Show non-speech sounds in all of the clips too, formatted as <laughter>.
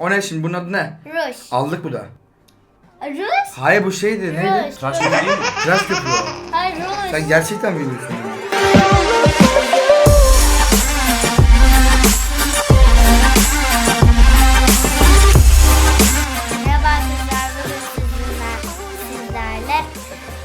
O ne şimdi bunun adı ne? Ruj. Aldık bu da. Ruj? Hayır bu şeydi neydi? Ruj. Tıraş köpüğü değil mi? Tıraş köpüğü o. Hayır ruj. Sen gerçekten biliyorsun? Merhaba arkadaşlar. Bugün sizinle, sizlerle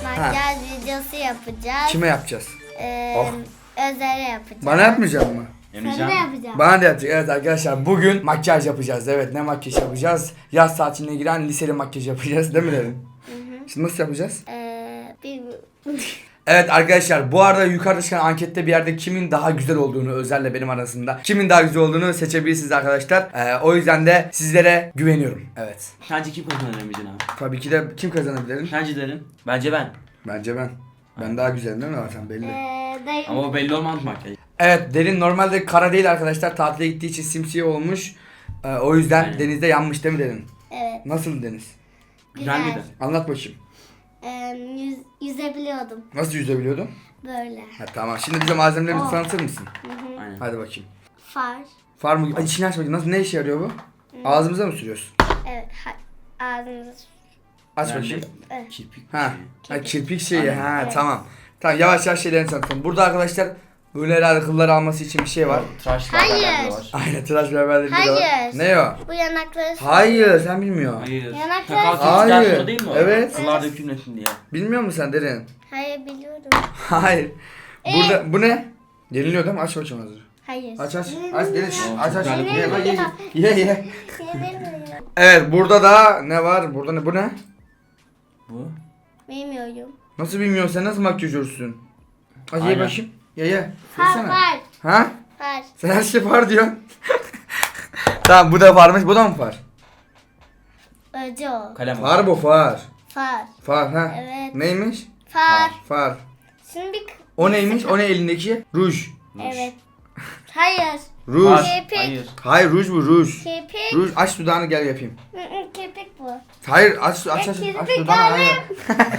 makyaj videosu yapacağız. Kime yapacağız? Ee, Oh. Özer'e yapacağız. Bana yapmayacak mı? Sana Emrecan. yapacağım. Bana da yapacak. Evet arkadaşlar bugün makyaj yapacağız. Evet ne makyaj yapacağız? Yaz tatiline giren liseli makyaj yapacağız değil mi dedim? Şimdi nasıl yapacağız? Ee, bir... <laughs> Evet arkadaşlar bu arada yukarıda çıkan ankette bir yerde kimin daha güzel olduğunu Özer'le benim arasında kimin daha güzel olduğunu seçebilirsiniz arkadaşlar. Ee, o yüzden de sizlere güveniyorum. Evet. Sence kim kazanır Emrecan abi? Tabii ki de kim kazanabilir? Sence derin. Bence ben. Bence ben. Ben daha güzelim değil mi zaten belli. Ee, dayım. Ama o belli olmaz makyaj. Evet derin normalde kara değil arkadaşlar. Tatile gittiği için simsiyah olmuş. Ee, o yüzden Aynen. denizde yanmış değil mi derin? Evet. Nasıl deniz? Güzel Güzel. miydi? Anlat bakayım. Ee, yüz, yüzebiliyordum. Nasıl yüzebiliyordun? Böyle. Ha, tamam şimdi bize malzemelerimizi Oh. tanıtır mısın? Aynen. Hadi bakayım. Far. Far mı? Ay, içini aç bakayım. Nasıl, ne işe yarıyor bu? Ağzımıza mı sürüyorsun? Evet. Ha, ağzınızı. Aç Yani bakayım. Evet. Kirpik. Ha, ha kirpik şeyi. Aynen. Ha Evet. tamam. Tamam yavaş yavaş şeylerini tanıtalım. Burada arkadaşlar böyle herhalde kılları alması için bir şey var. Tıraş Hayır. var. Aynen tıraş berberleri bir de var. Hayır. Ne o? Bu yanakları. Hayır sen bilmiyorsun. Hayır. Yanaklar- Sakal Hayır. sonra değil mi o? Evet. Kıllar dökülmesin diye. Bilmiyor musun sen derin? Hayır biliyorum. <laughs> Hayır. Burada bu ne? Yeniliyor değil mi? Aç bakayım hazır. Hayır. Aç aç. Aç derin. Oo, Aç çok aç. güzel Ye ye ye. Ye. Evet burada da ne var? Burada ne? Bu ne? Bu. Bilmiyorum. Nasıl bilmiyorsun sen nasıl makyajörsün? Hadi ye Aynen. bakayım. Ye ye. Far Yesene. var. Ha? Far. Sen her şey var diyorsun. <laughs> tamam bu da farmış. Bu da mı far? Acı o. Kalem Far bu far. Far. Far ha. Evet. Neymiş? Far. Far. Şimdi bir... O neymiş? O ne elindeki? Ruj. Evet. Hayır. Ruj. Var. Hayır. Hayır ruj bu ruj. Kirpik. Ruj aç dudağını gel yapayım. Hı hı, Kirpik bu. Hayır aç aç aç, aç, kirpik dudağını. hayır. <laughs>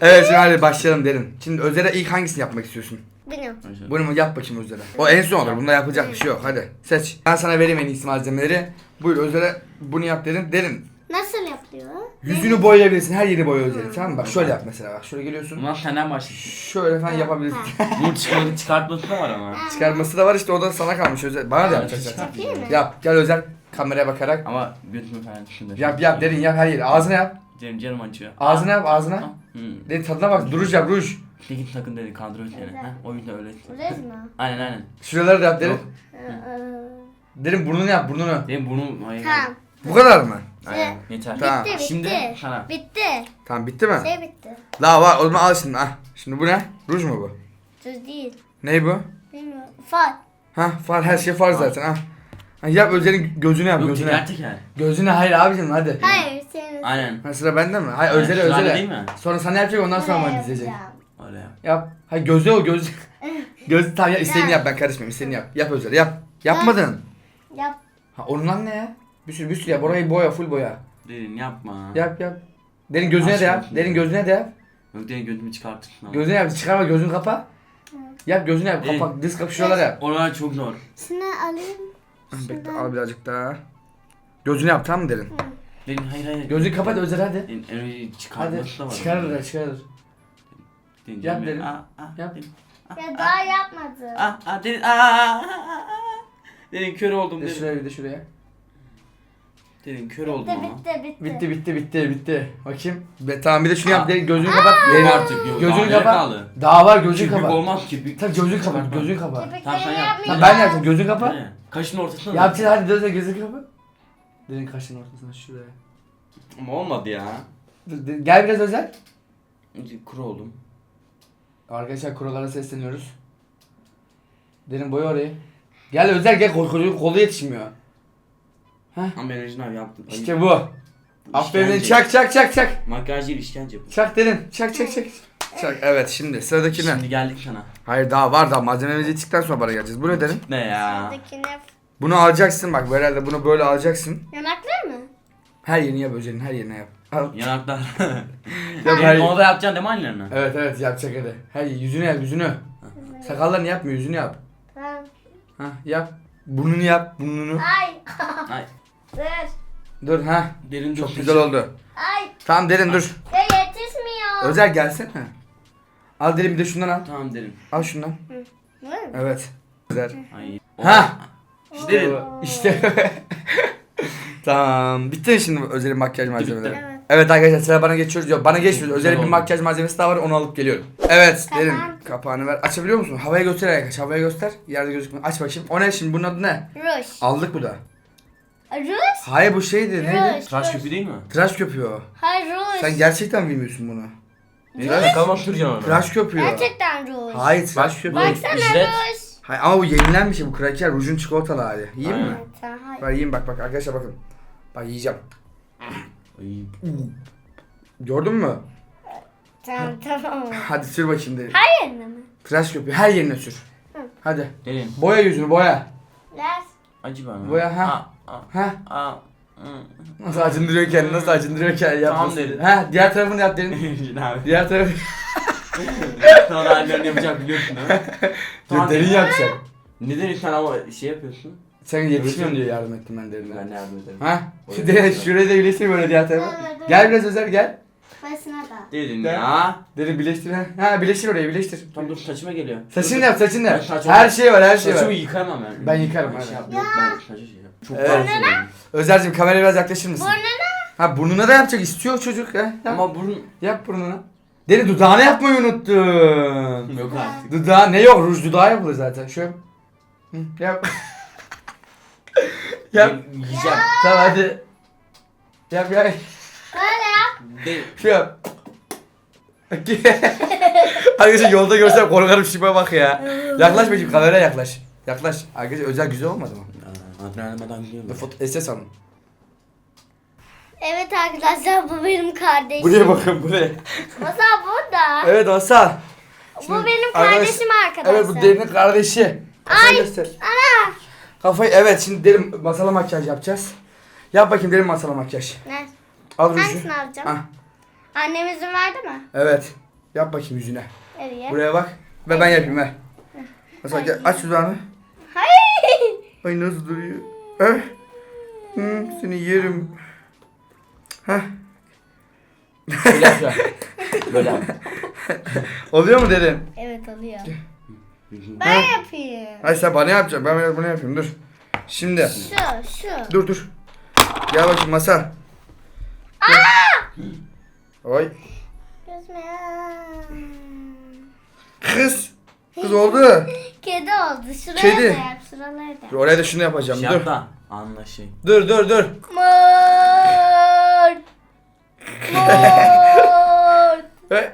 E. Evet şimdi hadi başlayalım derin. Şimdi Özer'e ilk hangisini yapmak istiyorsun? Benim. Bunu mu yap bakayım Özer'e. O en son olur. Bunda yapacak bir şey yok. Hadi seç. Ben sana vereyim en iyisi malzemeleri. Buyur Özer'e bunu yap derin. Derin. Nasıl yapıyor? Yüzünü boyayabilirsin. Her yeri boya Özer'e. Tamam mı? Bak şöyle yap mesela. Bak şöyle geliyorsun. Ulan senden başla. Şöyle falan yapabilirsin. <laughs> Bunun çıkartması, çıkartması da var ama. Çıkarması da var işte o da sana kalmış Özer. Bana da yapacaksın. Yapayım mı? Yap. Gel Özer kameraya bakarak. Ama götümü falan düşündüm. Yap yap derin yap her yeri. Ağzına yap. Canım, canım acıyor. Ağzına yap ağzına. Hı. Derin tadına bak. Duruş yap ruj. Tekin takın dedi kandırıyor seni. Ha? O yüzden öyle. Burası mı? Aynen aynen. Şuraları da yap derin. Derin burnunu yap burnunu. Benim bunu hayır. Tamam. Bu kadar mı? Aynen. Yeter. Tamam. Bitti bitti. Şimdi sana. Bitti. Tamam bitti mi? Şey bitti. Daha var o zaman al şimdi. Ah. Şimdi bu ne? Ruj mu bu? Düz değil. Ney bu? Bilmiyorum. Far. Ha far her şey far zaten ha. ha yap Özer'in gözünü yap Yok gözüne. teker teker. Gözüne hayır abicim hadi. Hayır senin. Aynen. Ha sıra bende mi? Hayır Özer'e sırayla Özer'e. değil mi? Sonra sana yapacak ondan sonra bana dizecek. yapacağım. Öyle yap. Yap. Hayır gözü o göz. <laughs> göz tamam ya istediğini yap ben karışmayayım istediğini yap. Yap Özer yap. Yapmadın. Yap. Ha onun lan ne ya? Bir sürü bir sürü yap. Orayı boya full boya. Derin yapma. Yap yap. Derin gözüne Aç de yap. Derin gözüne de yap. Yok derin gözümü çıkarttın. Gözüne yap. Çıkarma gözünü kapa. Yap gözünü yap. Derin. Kapak. Diz kapı şuraları yap. Oralar çok zor. Şunu alayım. Bekle al birazcık daha. Gözünü yap tamam mı derin? Derin hayır hayır. Gözünü kapat Özer hadi. Derin enerji Hadi. çıkartması da var. Çıkarır da çıkarır. Derin, Yap derin. derin. Aa, aa, Yap. derin. Ya daha yapmadım. Aa, aa, derin. Aa, aa, aa. Derin kör oldum Bir de derin. şuraya bir de şuraya. Derin kör oldum Bitti ama. bitti bitti. Bitti bitti bitti bitti. Bakayım. Be, tamam bir de şunu yap. Derin gözünü kapat. Derin artık yok. Gözünü kapat. kaldı? Daha var gözünü Kirpik kapat. olmaz kirpik. Tabii gözünü kapat. Gözünü kapat. Tamam, sen yap. Tamam ben yapacağım. Gözünü kapat. Kaşın ortasına da. Yapacağız hadi gözünü gözünü kapat. Derin kaşın ortasına şuraya. Ama olmadı ya. Dur, Gel biraz özel. Kuru oldum. Arkadaşlar kurallara sesleniyoruz. Derin boyu orayı. Gel özel gel kol, kolu, kolu yetişmiyor. Ama enerjini abi yaptın. Ayıp. İşte bu. Aferin İşkence. çak çak çak çak. Makyaj değil işkence bu. Çak derin. Çak çak çak. Çak. Evet şimdi sıradaki ne? Şimdi geldik sana. Hayır daha var daha malzememiz yettikten sonra bana geleceğiz. Bu ne derin? Ne ya? Sıradakine Bunu alacaksın bak herhalde bunu böyle alacaksın. yanaklar mı? Her yerini yap özelin her yerine yap. Al. Yanaklar. <laughs> Yap, her onu da yapacaksın değil mi annelerine? Evet evet yapacak hadi. Her yüzünü yap yüzünü. Sakallarını yapma yüzünü yap. Tamam. Ha yap. Burnunu yap burnunu. Ay. Ay. Dur. Dur ha. Derin Çok güzel oldu. Ay. Tamam derin dur. Ya yetişmiyor. Özel gelsene. Al derin bir de şundan al. Tamam derin. Al şundan. Mi? Evet. Güzel. Ay. Ha. Derin. İşte. <laughs> tamam. Bitti mi şimdi özel makyaj malzemeleri? Evet. Evet arkadaşlar sıra bana geçiyoruz. Yok bana geçmiyor. Özel bir makyaj malzemesi daha var onu alıp geliyorum. Evet Kapan. derin. Kapağını ver. Açabiliyor musun? Havaya göster aç. Havaya göster. Yerde gözükmüyor. Aç bakayım. O ne şimdi bunun adı ne? Ruj. Aldık bu da. Ruj? Hayır bu şeydi neydi? Tıraş köpüğü değil mi? Tıraş köpüğü o. Hayır ruj. Sen gerçekten bilmiyorsun bunu. Tıraş kalmak duracaksın ona. Tıraş köpüğü. o. Gerçekten ruj. Hayır tıraş köpüğü. Baksana Jilet. ruj. Hayır ama bu yenilen bir şey bu kraker. Rujun çikolatalı hali. Yiyeyim mi? Aynen. Tamam, hayır. Ver yiyeyim bak bak arkadaşlar bakın. Bak yiyeceğim. Ay. Gördün mü? Tamam tamam. <laughs> Hadi sür bakayım derin. Her yerine mi? Tıraş köpüğü her yerine sür. Hı. Hadi. Derin. Boya yüzünü boya. Ver. Acı bana. Boya, ha. Aa, aa, Ha. aa. Hı. Nasıl acındırıyor kendini nasıl acındırıyor kendini yap. Tamam nasıl- derin. Ha diğer tarafını yap derin. <laughs> Şimdi abi. diğer tarafı. <laughs> Sonra hallerini yapacak biliyorsun değil mi? <laughs> Tamam, derin derin. yapacak. Neden sen ama şey yapıyorsun? Sen yetişmiyorsun diye yardım ettim ben derine. Ben yardım ederim. Ha? O Şu yüzden derin güzel. şurayı da birleştir böyle diğer tarafa. Gel biraz özel gel. Başına da. Gel. ya. Derin birleştir ha. Ha birleştir orayı birleştir. Tam dur saçıma geliyor. Saçını yap saçını yap. Ben saçımı- Her şey var her şey Saçımı var. yıkamam ben. Ben yıkarım, Şey hadi. yap, Yok ben saçı şey yap. Çok Evet. daha seviyorum. Özer'cim kameraya biraz yaklaşır mısın? Burnuna. Ha burnuna da yapacak istiyor çocuk ha. Yap, Ama burun yap burnuna. Derin dudağını yapmayı unuttun. <laughs> yok artık. Dudağı ne yok ruj dudağı yapılır zaten. Şöyle. Hı, yap. <laughs> yap. Yiyeceğim. Tamam hadi. Yap yap. Derin. Şu yap. <laughs> Arkadaşlar yolda görsem korkarım şipe bak ya. Yaklaş bakayım kameraya yaklaş. Yaklaş. Arkadaşlar özel güzel olmadı mı? Adrenalin gidiyor Dur mu? foto SS alın. Evet arkadaşlar bu benim kardeşim. Buraya bakın buraya. Masa burada. Evet Hasan. bu benim arkadaş- kardeşim arkadaşlar. Evet bu derinin kardeşi. Hasan Ay. göster. Ana. Kafayı evet şimdi derin masala makyaj yapacağız. Yap bakayım derin masala makyaj. Ne? Al ruju. Hangisini alacağım? Ah, Annem izin verdi mi? evet. Yap bakayım yüzüne. Evet. Buraya bak. Ve ben yapayım ver. Mesela gel, aç dudağını. Hayır. Ay nasıl duruyor? Eh. Hı, seni yerim. Heh. Böyle yap. Böyle <laughs> yap. Oluyor mu derin? evet oluyor. Ha? Ben yapayım. Ay sen bana yapacaksın. Ben biraz bunu yapayım. Dur. Şimdi. Şu şu. Dur dur. Gel bakayım masa. Oy. Gözüme. Kız. Kız oldu. <laughs> Kedi oldu. Şuraya Kedi. da yap. Şuralara da. Dur, oraya da şunu yapacağım. Dur. yap da anlaşayım. Dur dur dur. Mor. Mor. <laughs> Ve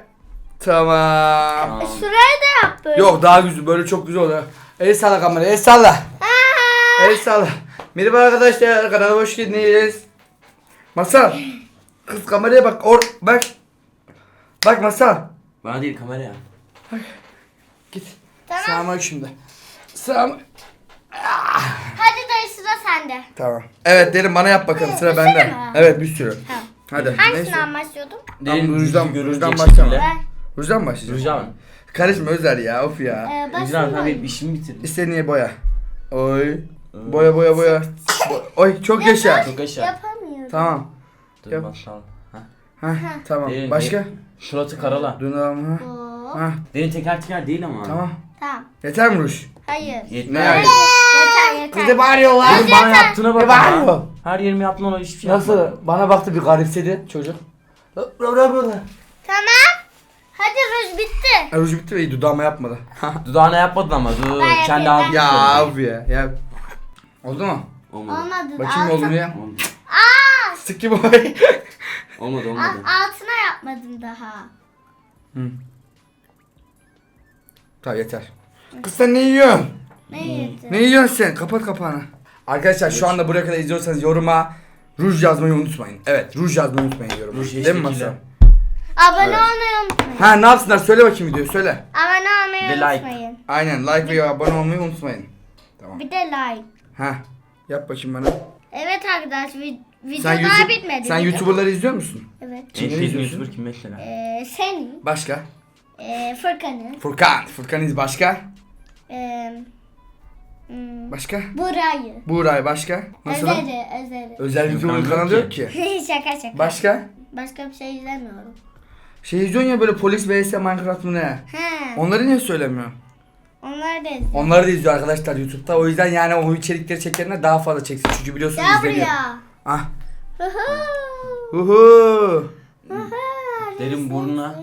tamam. Tamam. Şuraya da yap böyle. Yok daha güzel. Böyle çok güzel oldu. El salla kameraya. El salla. Aa. El salla. Merhaba arkadaşlar. Kanala hoş geldiniz. Masal. Kız kameraya bak. Or bak. Bak Masal. Bana değil kameraya. Git. Tamam. Sağıma şimdi. Sağıma. Hadi dayı sıra sende. Tamam. Evet derin bana yap bakalım sıra Bir bende. mü? Evet bir sürü. Tamam. Hadi. Hangisinden başlıyordum? Tamam, rujdan, görülecek rujdan şekilde. başlama. Ver. Rujdan mı? Rujdan. Karışma Özer ya of ya. Ee, Rujdan başlayayım benim işimi bitirdin. İstediğin boya. Oy. Boya boya boya. Bo- Oy çok yaşa. Çok aşağı. Yapamıyorum. Tamam. Dur Yap. bakalım. Ha. Hah tamam. Derin, Başka? derin. Suratı karala. Dudağım ha. Hop. Hah Derin teker teker değil ama. tamam. Tamam. Yeter mi ruj? Hayır. Yetmez. Ne yani? Yeter yeter. Kız da bağırıyorlar. Derin bana yaptığına bak. Ne bağırıyor? Her yerimi yaptın ona hiçbir şey Nasıl? yapmadın. Bana baktı bir garipsedi çocuk. Bırak bırak bırak. Tamam. Hadi ruj bitti. Ha, Ruj bitti ve dudağıma yapmadı. Dudağına yapmadın ama. Dur. Ben Kendi yapayım, ağzını ya of ya. ya. Oldu mu? Olmadı. Olmadı. Bakayım oldu mu ya? Olmadı. Aa, Sıkı boy. <laughs> Olmadı a- olmadı. altına yapmadım daha. Hı. Tamam yeter. Kız sen ne yiyorsun? Ne yedi? Ne yiyorsun sen? Kapat kapağını. Arkadaşlar şu anda buraya kadar izliyorsanız yoruma ruj yazmayı unutmayın. Evet ruj yazmayı unutmayın yoruma. Ruj Değil mi. Masa? Abone Evet. olmayı unutmayın. Ha ne yapsınlar söyle bakayım videoyu söyle. Abone olmayı de like. unutmayın. Aynen like ve abone olmayı unutmayın. Tamam. Bir de like. Ha yap bakayım bana. Evet arkadaş vi- video Sen daha YouTube, bitmedi. sen YouTuber'ları izliyor musun? Evet. En Kimleri sevdiğin izliyorsun? YouTuber kim mesela? Ee, senin. Başka? Ee, Furkan'ın. Furkan. Furkan iz başka? Ee, Hmm. Başka? Burayı. Buğray başka? Nasıl? Özeri, özeri. Özel bir Kanalı kanalı yok yok ki. <laughs> şaka şaka. Başka? Başka bir şey izlemiyorum. Şey izliyorsun ya böyle polis vs Minecraft mı ne? He. Onları niye söylemiyor? Onlar da izliyor. Onları da izliyor arkadaşlar YouTube'da. O yüzden yani o içerikleri çekenler daha fazla çeksin. Çünkü biliyorsunuz Gel izleniyor. buraya. Ah. Hı hı. Uhu. Derin burnuna.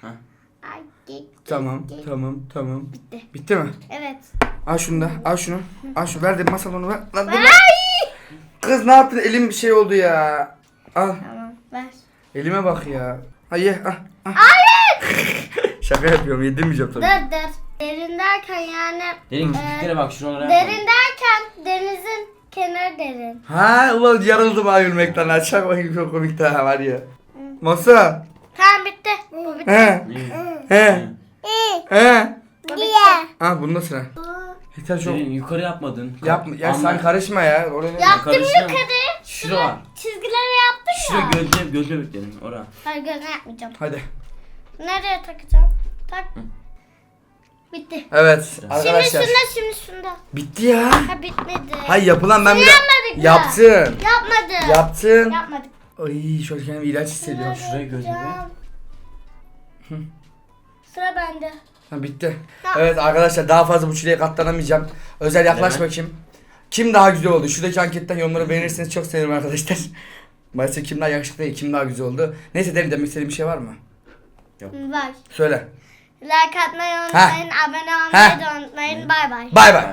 Ha. Git, Tamam, tamam, tamam. Bitti. Bitti mi? Evet. Al şunu da, al şunu. Al şunu, ver de masal onu ver. Lan. Ay! Kız ne yaptın? Elim bir şey oldu ya. Al. Tamam, ver. Elime bak ya. Ay ye, ah, ah. Hayır! <laughs> Şaka yapıyorum, yedirmeyeceğim tabii. dur dur. Derin derken yani... Derin e, bak şuralara Derin derken denizin kenarı derin. Ha ulan yarıldım ha gülmekten. Aşağı bakayım çok komik daha var ya. Masa. Tamam bitti. Bu bitti. He. He. He. Bu bitti. Ha bunda sıra. Yeter çok. Derin yukarı yapmadın. Yapma. Ya Anla. sen karışma ya. Oraya ne- Yaptım Karıştırma. yukarı. Şura var. Çizgileri yaptım Şura ya. gözle gözle bekledim ora. Hayır gözüne yapmayacağım. Hadi. Nereye takacağım? Tak. Bitti. Evet Şimdi arkadaşlar. şunda şimdi şunda. Bitti ya. Ha bitmedi. Hayır yapılan ben bir yapmadık da. Yaptın. Yapmadı. Yaptın. Yapmadık. Ay şöyle kendimi iğrenç hissediyorum. Gözle. Yapacağım. Sıra bende. Ha, bitti. Ha. Evet arkadaşlar daha fazla bu çileye katlanamayacağım. Özel yaklaş Neden? bakayım. Kim daha güzel oldu? Şuradaki anketten yorumları beğenirseniz çok sevinirim arkadaşlar. <laughs> Maalesef kim daha yakışıklı değil, kim daha güzel oldu. Neyse derin demek istediğin bir şey var mı? Var. Söyle. Like atmayı unutmayın. Abone olmayı da unutmayın. Bay bay. Bay bay.